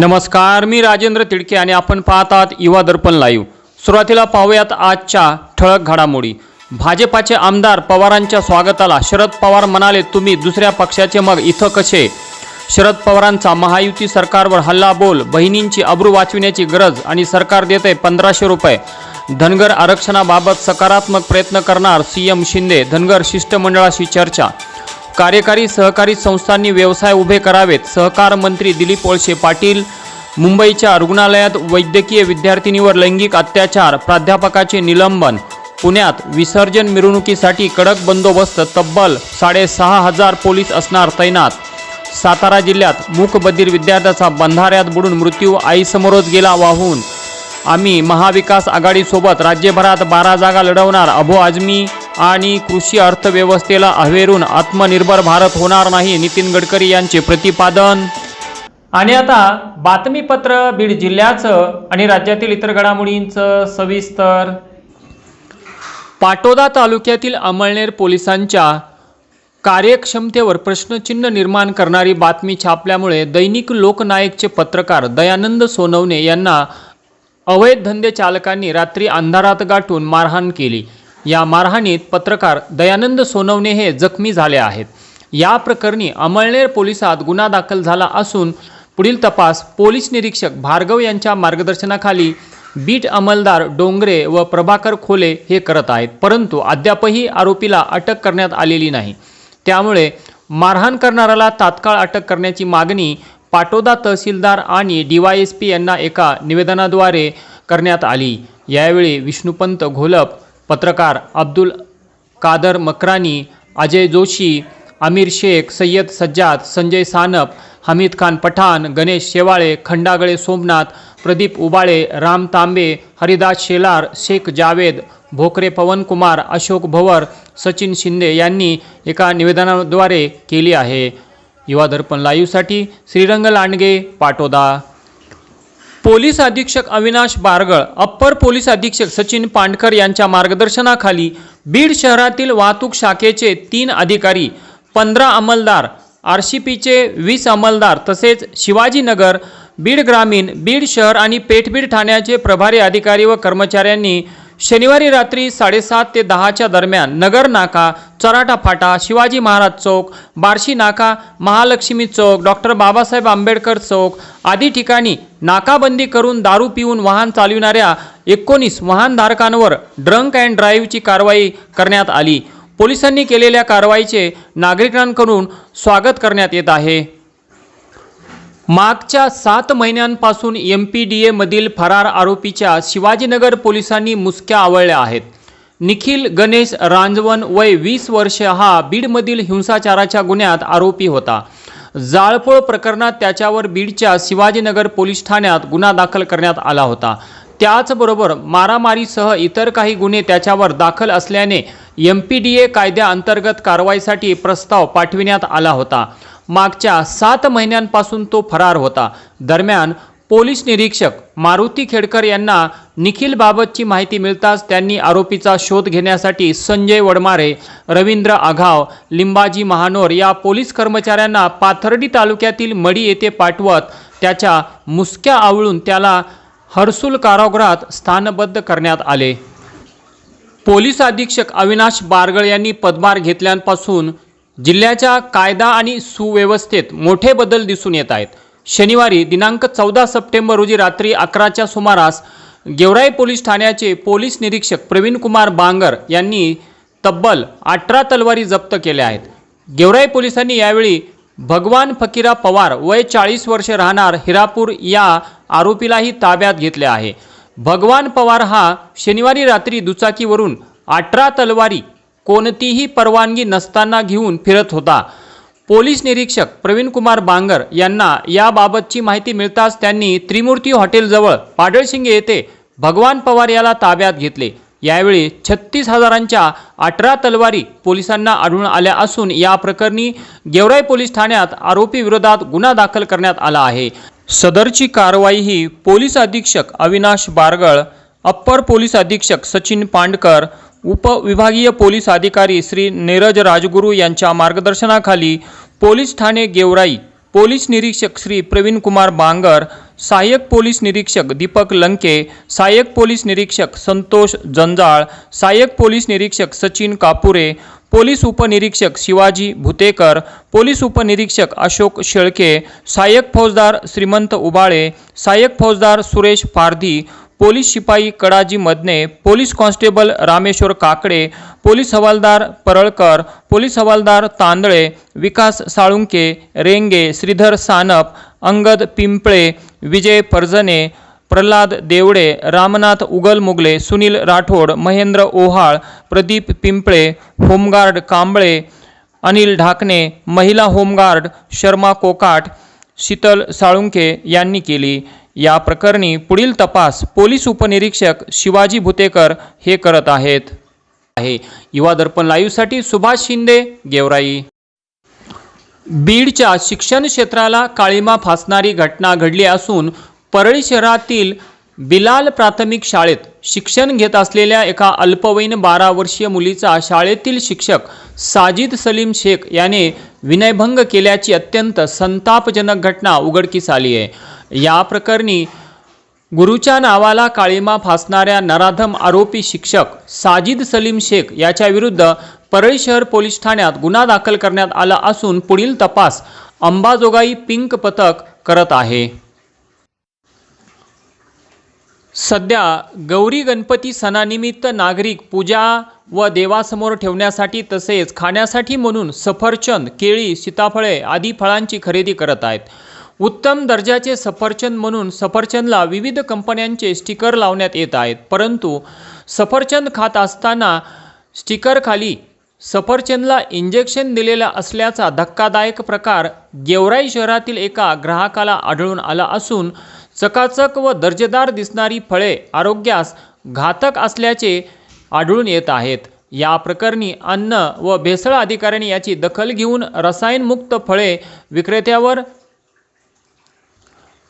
नमस्कार मी राजेंद्र तिडके आणि आपण पाहत आहात युवा दर्पण लाईव्ह सुरुवातीला पाहूयात आजच्या ठळक घडामोडी. भाजपाचे आमदार पवारांच्या स्वागताला शरद पवार म्हणाले तुम्ही दुसऱ्या पक्षाचे मग इथं कसे? शरद पवारांचा महायुती सरकारवर हल्ला बोल बहिणींची अब्रू वाचविण्याची गरज आणि सरकार देते पंधराशे रुपये. धनगर आरक्षणाबाबत सकारात्मक प्रयत्न करणार सीएम शिंदे धनगर शिष्टमंडळाशी चर्चा. कार्यकारी सहकारी संस्थांनी व्यवसाय उभे करावेत. सहकार मंत्री दिलीप वळसे पाटील मुंबईच्या रुग्णालयात वैद्यकीय विद्यार्थिनीवर लैंगिक अत्याचार प्राध्यापकाचे निलंबन पुण्यात विसर्जन मिरवणुकीसाठी कडक बंदोबस्त तब्बल साडेसहा हजार पोलीस असणार तैनात. सातारा जिल्ह्यात मूकबधीर विद्यार्थ्याचा बंधाऱ्यात बुडून मृत्यू आईसमोरच गेला वाहून. आम्ही महाविकास आघाडीसोबत राज्यभरात बारा जागा लढवणार अबो आझमी आणि कृषी अर्थव्यवस्थेला अहेरून आत्मनिर्भर भारत होणार नाही नितीन गडकरी यांचे प्रतिपादन. आणि आता बातमीपत्र बीड जिल्ह्याचं आणि राज्यातील इतर घडामोडींचं सविस्तर. पाटोदा तालुक्यातील अमळनेर पोलिसांच्या कार्यक्षमतेवर प्रश्नचिन्ह निर्माण करणारी बातमी छापल्यामुळे दैनिक लोकनायकचे पत्रकार दयानंद सोनवणे यांना अवैध धंदे चालकांनी रात्री अंधारात गाठून मारहाण केली. या मारहाणीत पत्रकार दयानंद सोनवणे हे जखमी झाले आहेत. या प्रकरणी अमळनेर पोलिसात गुन्हा दाखल झाला असून पुढील तपास पोलीस निरीक्षक भार्गव यांच्या मार्गदर्शनाखाली बीट अंमलदार डोंगरे व प्रभाकर खोले हे करत आहेत. परंतु अद्यापही आरोपीला अटक करण्यात आलेली नाही. त्यामुळे मारहाण करणाऱ्याला तात्काळ अटक करण्याची मागणी पाटोदा तहसीलदार आणि डीवायएसपी यांना एका निवेदनाद्वारे करण्यात आली. यावेळी विष्णुपंत घोलप पत्रकार अब्दुल कादर मकरानी अजय जोशी आमिर शेख सय्यद सज्जाद संजय सानप हमीद खान पठाण गणेश शेवाळे खंडागळे सोमनाथ प्रदीप उबाळे राम तांबे हरिदास शेलार शेख जावेद भोकरे पवनकुमार अशोक भवर सचिन शिंदे यांनी एका निवेदनाद्वारे केली आहे. युवा दर्पण लाईव्हसाठी श्रीरंग लांडगे पाटोदा. पोलीस अधीक्षक अविनाश बारगळ अप्पर पोलीस अधीक्षक सचिन पांडकर यांच्या मार्गदर्शनाखाली बीड शहरातील वाहतूक शाखेचे तीन अधिकारी पंधरा अंमलदार आर सी पीचे वीस अंमलदार तसेच शिवाजीनगर बीड ग्रामीण बीड शहर आणि पेठबीड ठाण्याचे प्रभारी अधिकारी व कर्मचाऱ्यांनी शनिवारी रात्री साडेसात ते दहाच्या दरम्यान नगर नाका चराटा फाटा शिवाजी महाराज चौक बार्शी नाका महालक्ष्मी चौक डॉक्टर बाबासाहेब आंबेडकर चौक आदी ठिकाणी नाकाबंदी करून दारू पिऊन वाहन चालविणाऱ्या एकोणीस वाहनधारकांवर ड्रंक अँड ड्राईव्हची कारवाई करण्यात आली. पोलिसांनी केलेल्या कारवाईचे नागरिकांकडून स्वागत करण्यात येत आहे. मागच्या सात महिन्यांपासून एम पी डी एमधील फरार आरोपीच्या शिवाजीनगर पोलिसांनी मुसक्या आवळल्या आहेत. निखिल गणेश रांजवन वय वीस वर्ष हा बीडमधील हिंसाचाराच्या गुन्ह्यात आरोपी होता. जाळपोळ प्रकरणात त्याच्यावर बीडच्या शिवाजीनगर पोलीस ठाण्यात गुन्हा दाखल करण्यात आला होता. त्याचबरोबर मारामारीसह इतर काही गुन्हे त्याच्यावर दाखल असल्याने एम पी डी ए कायद्याअंतर्गत कारवाईसाठी प्रस्ताव पाठविण्यात आला होता. मागच्या सात महिन्यांपासून तो फरार होता. दरम्यान पोलीस निरीक्षक मारुती खेडकर यांना निखिलबाबतची माहिती मिळताच त्यांनी आरोपीचा शोध घेण्यासाठी संजय वडमारे रवींद्र आघाव लिंबाजी महानोर या पोलीस कर्मचाऱ्यांना पाथर्डी तालुक्यातील मडी येथे पाठवत त्याच्या मुसक्या आवळून त्याला हर्सुल कारागृहात स्थानबद्ध करण्यात आले. पोलीस अधीक्षक अविनाश बारगळ यांनी पदभार घेतल्यापासून जिल्ह्याच्या कायदा आणि सुव्यवस्थेत मोठे बदल दिसून येत आहेत. शनिवारी दिनांक चौदा सप्टेंबर रोजी रात्री अकराच्या सुमारास गेवराई पोलीस ठाण्याचे पोलीस निरीक्षक प्रवीण कुमार बांगर यांनी तब्बल अठरा तलवारी जप्त केल्या आहेत. गेवराई पोलिसांनी यावेळी भगवान फकीरा पवार वय चाळीस वर्षे राहणार हिरापूर या आरोपीलाही ताब्यात घेतले आहे. भगवान पवार हा शनिवारी रात्री दुचाकीवरून अठरा तलवारी कोणतीही परवानगी नसताना घेऊन फिरत होता. पोलीस निरीक्षक प्रवीण कुमार बांगर यांना याबाबतची माहिती मिळताच त्यांनी त्रिमूर्ती हॉटेलजवळ पाडळशिंगे येथे भगवान पवार याला ताब्यात घेतले. यावेळी छत्तीस हजारांच्या अठरा तलवारी पोलिसांना आढळून आल्या असून या प्रकरणी गेवराई पोलीस ठाण्यात आरोपी विरोधात गुन्हा दाखल करण्यात आला आहे. सदरची कारवाई ही पोलीस अधीक्षक अविनाश बारगळ अप्पर पोलीस अधीक्षक सचिन पांडकर उपविभागीय पोलीस अधिकारी श्री नीरज राजगुरू यांच्या मार्गदर्शनाखाली पोलीस ठाणे गेवराई पोलीस निरीक्षक श्री प्रवीण कुमार बांगर सहाय्यक पोलीस निरीक्षक दीपक लंके सहाय्यक पोलीस निरीक्षक संतोष जंजाळ सहाय्यक पोलीस निरीक्षक सचिन कापुरे पोलीस उपनिरीक्षक शिवाजी भुतेकर पोलीस उपनिरीक्षक अशोक शेळके सहाय्यक फौजदार श्रीमंत उबाळे सहाय्यक फौजदार सुरेश पारधी पोलीस शिपाई Kadaji Madane police constable Rameshwar Kakade police हवालदार परळकर पोलीस हवालदार तांदळे विकास साळुंके रेंगे श्रीधर सानप अंगद पिंपळे विजय परजने प्रल्हाद देवडे रामनाथ उगल मुगले सुनील राठोड महेंद्र ओहाळ प्रदीप पिंपळे होमगार्ड कांबळे अनिल ढाकणे महिला होमगार्ड शर्मा कोकाट शीतल साळुंके यांनी केली. या प्रकरणी पुढील तपास पोलीस उपनिरीक्षक शिवाजी भुतेकर हे करत आहेत. आहे. युवा दर्पण लाईव्हसाठी सुभाष शिंदे गेवराई. बीडच्या शिक्षण क्षेत्राला काळीमा फासणारी घटना घडली असून परळी शहरातील बिलाल प्राथमिक शाळेत शिक्षण घेत असलेल्या एका अल्पवयीन बारा वर्षीय मुलीचा शाळेतील शिक्षक साजिद सलीम शेख याने विनयभंग केल्याची अत्यंत संतापजनक घटना उघडकीस आली आहे. या प्रकरणी गुरुच्या नावाला काळीमा फासणाऱ्या नराधम आरोपी शिक्षक साजिद सलीम शेख याच्या विरुद्ध परळी शहर पोलीस ठाण्यात गुन्हा दाखल करण्यात आला असून पुढील तपास अंबाजोगाई पिंक पथक करत आहे. सध्या गौरी गणपती सणानिमित्त नागरिक पूजा व देवासमोर ठेवण्यासाठी तसेच खाण्यासाठी म्हणून सफरचंद केळी सीताफळे आदी फळांची खरेदी करत आहेत. उत्तम दर्जाचे सफरचंद म्हणून सफरचंदला विविध कंपन्यांचे स्टिकर लावण्यात येत आहेत. परंतु सफरचंद खात असताना स्टिकरखाली सफरचंदला इंजेक्शन दिलेला असल्याचा धक्कादायक प्रकार गेवराई शहरातील एका ग्राहकाला आढळून आला असून चकाचक व दर्जेदार दिसणारी फळे आरोग्यास घातक असल्याचे आढळून येत आहेत. या प्रकरणी अन्न व भेसळ अधिकाऱ्यांनी याची दखल घेऊन रसायनमुक्त फळे विक्रेत्यावर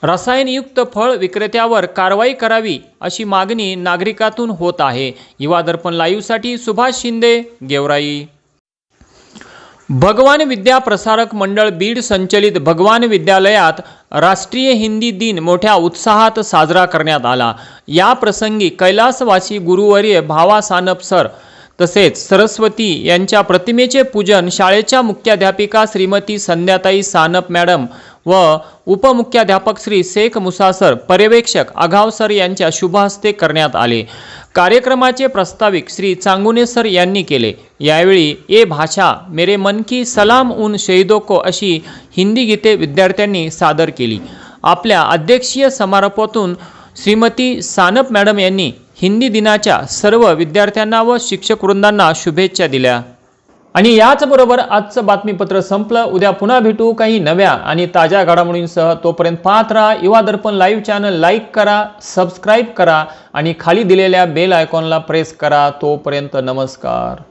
रसायनयुक्त फळ विक्रेत्यावर कारवाई करावी अशी मागणी नागरिकातून होत आहे. युवा दर्पण लाईव्हसाठी सुभाष शिंदे गेवराई. भगवान विद्या प्रसारक मंडळ बीड संचलित भगवान विद्यालयात राष्ट्रीय हिंदी दिन मोठ्या उत्साहात साजरा करण्यात आला. या प्रसंगी कैलासवासी गुरुवर्य भावा सानप सर तसेच सरस्वती यांच्या प्रतिमेचे पूजन शाळेच्या मुख्याध्यापिका श्रीमती संध्याताई सानप मॅडम व उपमुख्याध्यापक श्री शेख मुसासर पर्यवेक्षक आघाव सर यांच्या शुभहस्ते करण्यात आले. कार्यक्रमाचे प्रस्ताविक श्री चांगुने सर यांनी केले. यावेळी ए भाषा मेरे मन की सलाम उन शहीदों को अशी हिंदी गीते विद्यार्थ्यांनी सादर केली. आपल्या अध्यक्षीय समारोपातून श्रीमती सानप मॅडम यांनी हिंदी दिनाच्या सर्व विद्यार्थ्यांना व शिक्षक वृंदांना शुभेच्छा दिल्या. आणि याचबरोबर आजचं बातमीपत्र संपलं. उद्या पुन्हा भेटू काही नव्या आणि ताज्या घडामोडींसह. तोपर्यंत पाहत राहा Yuva Darpan live channel. Like करा सबस्क्राईब करा आणि खाली दिलेल्या बेल आयकॉनला प्रेस करा. तोपर्यंत नमस्कार.